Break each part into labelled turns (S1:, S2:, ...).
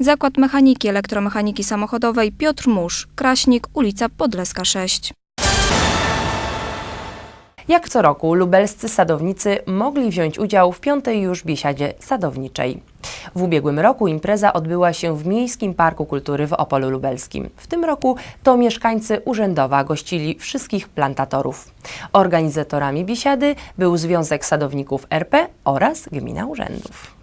S1: Zakład Mechaniki Elektromechaniki Samochodowej Piotr Musz, Kraśnik, ulica Podleska 6.
S2: Jak co roku lubelscy sadownicy mogli wziąć udział w piątej już biesiadzie sadowniczej. W ubiegłym roku impreza odbyła się w Miejskim Parku Kultury w Opolu Lubelskim. W tym roku to mieszkańcy Urzędowa gościli wszystkich plantatorów. Organizatorami biesiady był Związek Sadowników RP oraz Gmina Urzędów.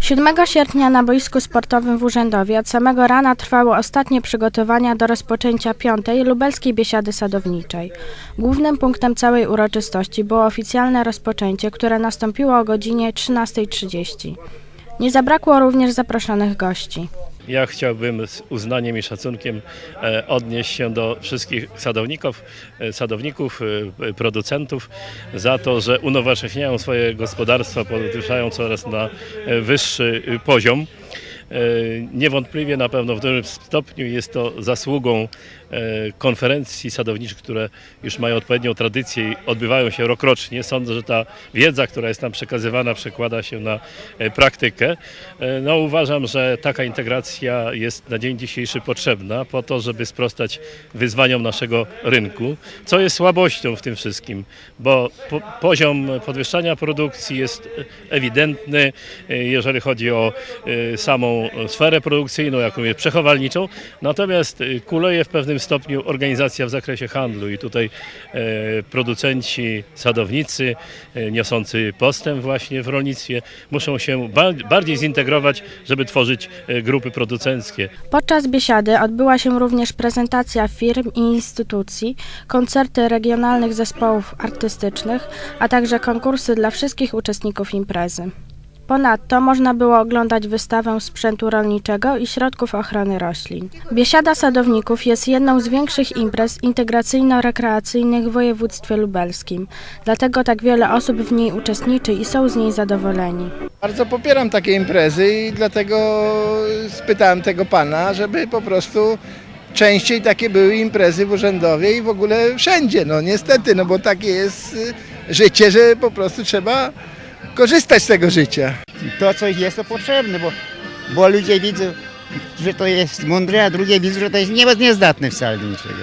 S3: 7 sierpnia na boisku sportowym w Urzędowie od samego rana trwały ostatnie przygotowania do rozpoczęcia piątej lubelskiej biesiady sadowniczej. Głównym punktem całej uroczystości było oficjalne rozpoczęcie, które nastąpiło o godzinie 13.30. Nie zabrakło również zaproszonych gości.
S4: Ja chciałbym z uznaniem i szacunkiem e, odnieść się do wszystkich sadowników, e, sadowników, e, producentów za to, że unowocześniają swoje gospodarstwa, podwyższają coraz na wyższy poziom. Niewątpliwie na pewno w dużym stopniu jest to zasługą konferencji sadowniczych, które już mają odpowiednią tradycję i odbywają się rokrocznie. Sądzę, że ta wiedza, która jest nam przekazywana, przekłada się na e, praktykę. E, No, uważam, że taka integracja jest na dzień dzisiejszy potrzebna po to, żeby sprostać wyzwaniom naszego rynku, co jest słabością w tym wszystkim, bo po, poziom podwyższania produkcji jest ewidentny, e, jeżeli chodzi o e, samą sferę produkcyjną, jak również przechowalniczą, natomiast e, kuleje w pewnym stopniu organizacja w zakresie handlu i tutaj e, producenci, sadownicy e, niosący postęp właśnie w rolnictwie muszą się ba- bardziej zintegrować, żeby tworzyć e, grupy producenckie.
S3: Podczas biesiady odbyła się również prezentacja firm i instytucji, koncerty regionalnych zespołów artystycznych, a także konkursy dla wszystkich uczestników imprezy. Ponadto można było oglądać wystawę sprzętu rolniczego i środków ochrony roślin. Biesiada Sadowników jest jedną z większych imprez integracyjno-rekreacyjnych w województwie lubelskim. Dlatego tak wiele osób w niej uczestniczy i są z niej zadowoleni.
S5: Bardzo popieram takie imprezy i dlatego spytałem tego pana, żeby po prostu częściej takie były imprezy w urzędowie i w ogóle wszędzie. No niestety, no bo takie jest życie, że po prostu trzeba korzystać z tego życia.
S6: to coś jest to potrzebne, bo, bo ludzie widzą, że to jest mądre, a drugie widzą, że to jest nie, niezdatne wcale do niczego.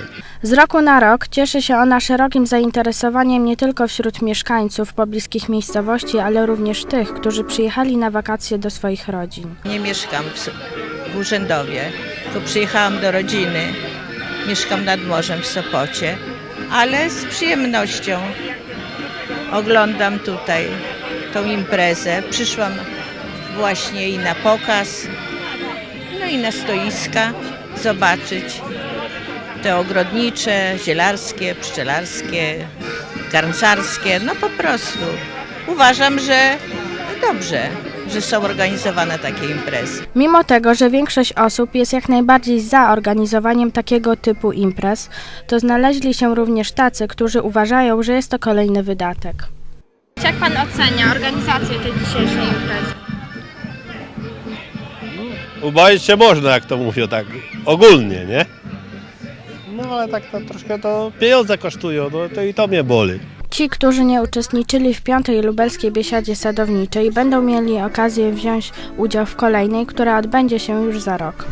S3: Z roku na rok cieszy się ona szerokim zainteresowaniem nie tylko wśród mieszkańców pobliskich miejscowości, ale również tych, którzy przyjechali na wakacje do swoich rodzin.
S7: Nie mieszkam w, w Urzędowie, tylko przyjechałam do rodziny. Mieszkam nad morzem w Sopocie, ale z przyjemnością oglądam tutaj tą imprezę. Przyszłam właśnie i na pokaz, no i na stoiska zobaczyć te ogrodnicze, zielarskie, pszczelarskie, garncarskie, no po prostu. Uważam, że dobrze, że są organizowane takie imprezy.
S3: Mimo tego, że większość osób jest jak najbardziej za organizowaniem takiego typu imprez, to znaleźli się również tacy, którzy uważają, że jest to kolejny wydatek. Jak pan ocenia organizację tej dzisiejszej imprezy?
S8: Ubawić się można, jak to mówią tak ogólnie, nie? No ale tak to troszkę to pieniądze kosztują, no to i to mnie boli.
S3: Ci, którzy nie uczestniczyli w piątej lubelskiej biesiadzie sadowniczej, będą mieli okazję wziąć udział w kolejnej, która odbędzie się już za rok.